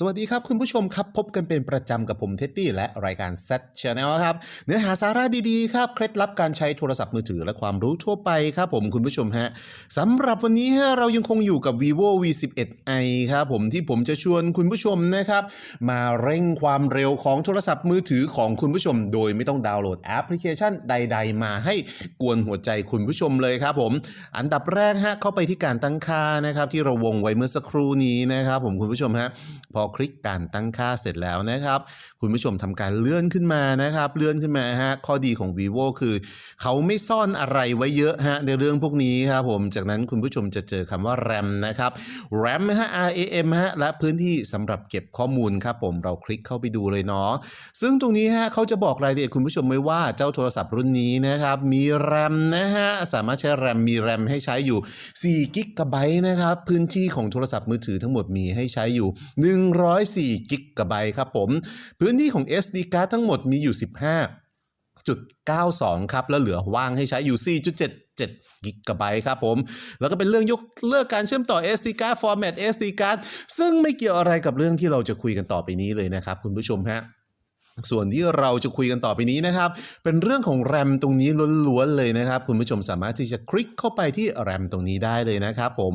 สวัสดีครับคุณผู้ชมครับพบกันเป็นประจำกับผมเท็ดดี้และรายการ Z Channel ครับ เนื้อหาสาระดีๆครับเคล็ดลับการใช้โทรศัพท์มือถือและความรู้ทั่วไปครับผมคุณผู้ชมฮะสำหรับวันนี้ฮะเรายังคงอยู่กับ vivo v11i ครับผมที่ผมจะชวนคุณผู้ชมนะครับ มาเร่งความเร็วของโทรศัพท์มือถือของคุณผู้ชม โดยไม่ต้องดาวน์โหลดแอปพลิเคชันใด ๆ มาให้กวนหัวใจคุณผู้ชมเลยครับผมอันดับแรกฮะเข้าไปที่การตั้งค่านะครับที่เราวงไว้เมื่อสักครู่นี้นะครับผมคุณผู้ชมฮะพอคลิกการตั้งค่าเสร็จแล้วนะครับ คุณผู้ชมทำการเลื่อนขึ้นมานะครับ เลื่อนขึ้นมาฮะข้อดีของ vivo คือ เขาไม่ซ่อนอะไรไว้เยอะฮะในเรื่องพวกนี้ครับผมจากนั้นคุณผู้ชมจะเจอคำว่า RAM นะครับ RAM ฮะ RAM ฮะและพื้นที่สำหรับเก็บข้อมูลครับผมเราคลิกเข้าไปดูเลยเนาะซึ่งตรงนี้ฮะเขาจะบอกรายละเอียดคุณผู้ชมไว้ว่าเจ้าโทรศัพท์รุ่นนี้นะครับมี RAM นะฮะสามารถใช้ RAM มี RAM ให้ใช้อยู่4กิกะไบต์นะครับพื้นที่ของโทรศัพท์มือถือทั้งหมดมีให้ใช้อยู่104กิกะไบต์ครับผม พื้นที่ของ SD card ทั้งหมดมีอยู่ 15.92 ครับ แล้วเหลือว่างให้ใช้อยู่ 4.77กิกะไบต์ครับผม แล้วก็เป็นเรื่องยกเลิกการเชื่อมต่อ SD card format SD card ซึ่งไม่เกี่ยวอะไรกับเรื่องที่เราจะคุยกันต่อไปนี้เลยนะครับคุณผู้ชมฮะ ส่วนที่เราจะคุยกันต่อไปนี้นะครับ เป็นเรื่องของแรมตรงนี้ล้วนๆเลยนะครับ คุณผู้ชมสามารถที่จะคลิกเข้าไปที่แรมตรงนี้ได้เลยนะครับผม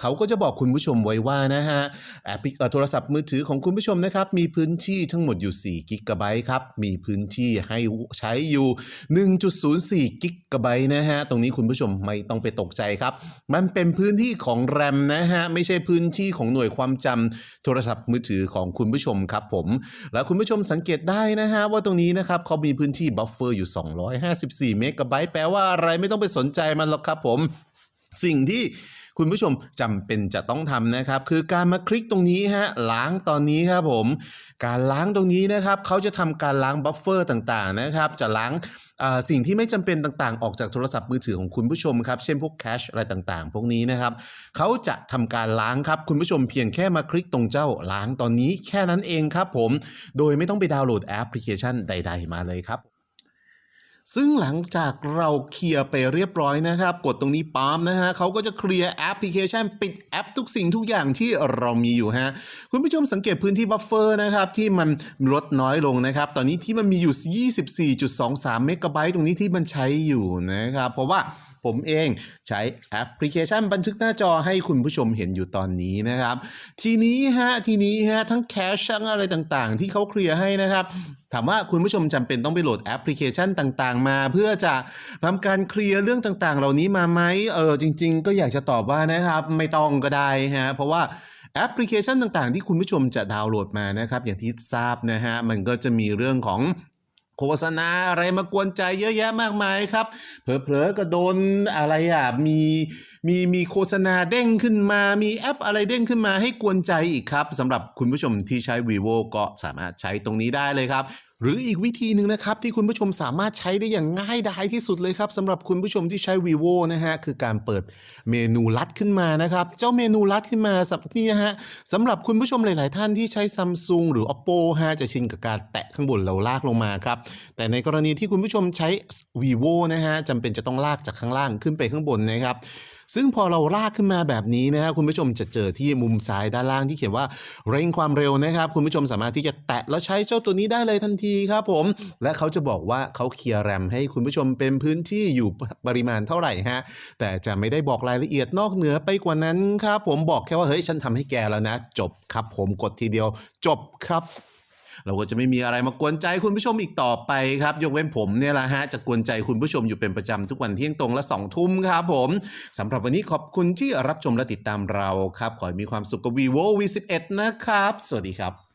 เขาก็จะบอกคุณผู้ชมไว้ว่านะฮะแอปพลิเอ่อโทรศัพท์มือถือของคุณผู้ชมนะครับ มีพื้นที่ทั้งหมดอยู่4กิกะไบต์ครับ มีพื้นที่ให้ใช้อยู่ 1.04กิกะไบต์นะฮะตรงนี้คุณผู้ชมไม่ต้องไปตกใจครับ มันเป็นพื้นที่ของแรมนะฮะไม่ใช่พื้นที่ของหน่วยความจำโทรศัพท์มือถือของคุณผู้ชมครับผม แล้วคุณผู้ชมสังเกตได้นะฮะว่าตรงนี้นะครับเขามีพื้นที่บัฟเฟอร์อยู่ 254 เมกะไบต์แปลว่าอะไรไม่ต้องไปสนใจมันหรอกครับผม สิ่งที่ คุณผู้ชมจำเป็นจะต้องทำนะครับ คือการมาคลิกตรงนี้ฮะล้างตอนนี้ครับผม การล้างตรงนี้นะครับเขาจะทำการล้างบัฟเฟอร์ต่างๆนะครับ จะล้างสิ่งที่ไม่จำเป็นต่างๆ ออกจากโทรศัพท์มือถือของคุณผู้ชมครับ เช่นพวกแคชอะไรต่างๆ พวกนี้นะครับเขาจะทำการล้างครับ คุณผู้ชมเพียงแค่มาคลิกตรงเจ้าล้างตอนนี้แค่นั้นเองครับผม โดยไม่ต้องไปดาวน์โหลดแอปพลิเคชันใด ๆ มาเลยครับ ซึ่งหลังจากเราเคลียร์ไปเรียบร้อยนะครับ กดตรงนี้ปั๊มนะฮะเขาก็จะเคลียร์แอปพลิเคชันปิดแอปทุกสิ่งทุกอย่างที่เรามีอยู่ฮะคุณผู้ชมสังเกตพื้นที่บัฟเฟอร์นะครับที่มันลดน้อยลงนะครับ ตอนนี้ที่มันมีอยู่ 24.23 เมกะไบต์ตรงนี้ที่มันใช้อยู่นะครับ เพราะว่า ผมเองใช้แอปพลิเคชันบันทึกหน้าจอให้คุณผู้ชมเห็นอยู่ตอนนี้นะครับ ทีนี้ฮะทีนี้ฮะทั้งแคชทั้งอะไรต่างๆ ที่เขาเคลียร์ให้นะครับถามว่าคุณผู้ชมจำเป็นต้องไปโหลดแอปพลิเคชันต่างๆ มา เพื่อจะทำการเคลียร์เรื่องต่างๆ เหล่านี้มาไหมเออจริง ๆ ก็อยากจะตอบว่านะครับ ไม่ต้องก็ได้ฮะเพราะว่าแอปพลิเคชันต่างๆ ที่คุณผู้ชมจะดาวน์โหลดมานะครับ อย่างที่ทราบนะฮะมันก็จะมีเรื่องของ โฆษณาอะไรมากวนใจเยอะแยะมากมายครับ เผลอๆก็โดนอะไรอะมีมีมีโฆษณาเด้งขึ้นมา มีแอปอะไรเด้งขึ้นมาให้กวนใจอีกครับสำหรับคุณผู้ชมที่ใช้ vivo ก็สามารถใช้ตรงนี้ได้เลยครับหรืออีกวิธีหนึ่งนะครับ ที่คุณผู้ชมสามารถใช้ได้อย่างง่ายดายที่สุดเลยครับสำหรับคุณผู้ชมที่ใช้ vivo นะฮะคือการเปิดเมนูลัดขึ้นมานะครับ เจ้าเมนูลัดขึ้นมาสับนี่นะฮะสำหรับคุณผู้ชมหลาย ๆ ท่านที่ใช้ Samsung หรือ Oppo ฮะจะชินกับการแตะข้างบนแล้วลากลงมาครับแต่ในกรณีที่คุณผู้ชมใช้ vivo นะฮะจำเป็นจะต้องลากจากข้างล่างขึ้นไปข้างบนนะครับ ซึ่งพอเราลากขึ้นมาแบบนี้นะฮะคุณผู้ชมจะเจอที่มุมซ้ายด้านล่างที่เขียนว่าเร่งความเร็วนะครับคุณผู้ชมสามารถที่จะแตะแล้วใช้เจ้าตัวนี้ได้เลยทันทีครับผม และเขาจะบอกว่าเขาเคลียร์แรมให้คุณผู้ชมเป็นพื้นที่อยู่ปริมาณเท่าไหร่ฮะแต่จะไม่ได้บอกรายละเอียดนอกเหนือไปกว่านั้นครับผมบอกแค่ว่าเฮ้ยฉันทำให้แกแล้วนะ จบครับผมกดทีเดียว จบครับ เราก็จะไม่มีอะไรมากวนใจคุณผู้ชมอีกต่อไปครับ ยกเว้นผมเนี่ยแหละฮะจะกวนใจคุณผู้ชมอยู่เป็นประจำทุกวันเที่ยงตรงและสองทุ่มครับผมสำหรับวันนี้ขอบคุณที่รับชมและติดตามเราครับ ขอให้มีความสุขกับ vivo v 1 1 นะครับ สวัสดีครับ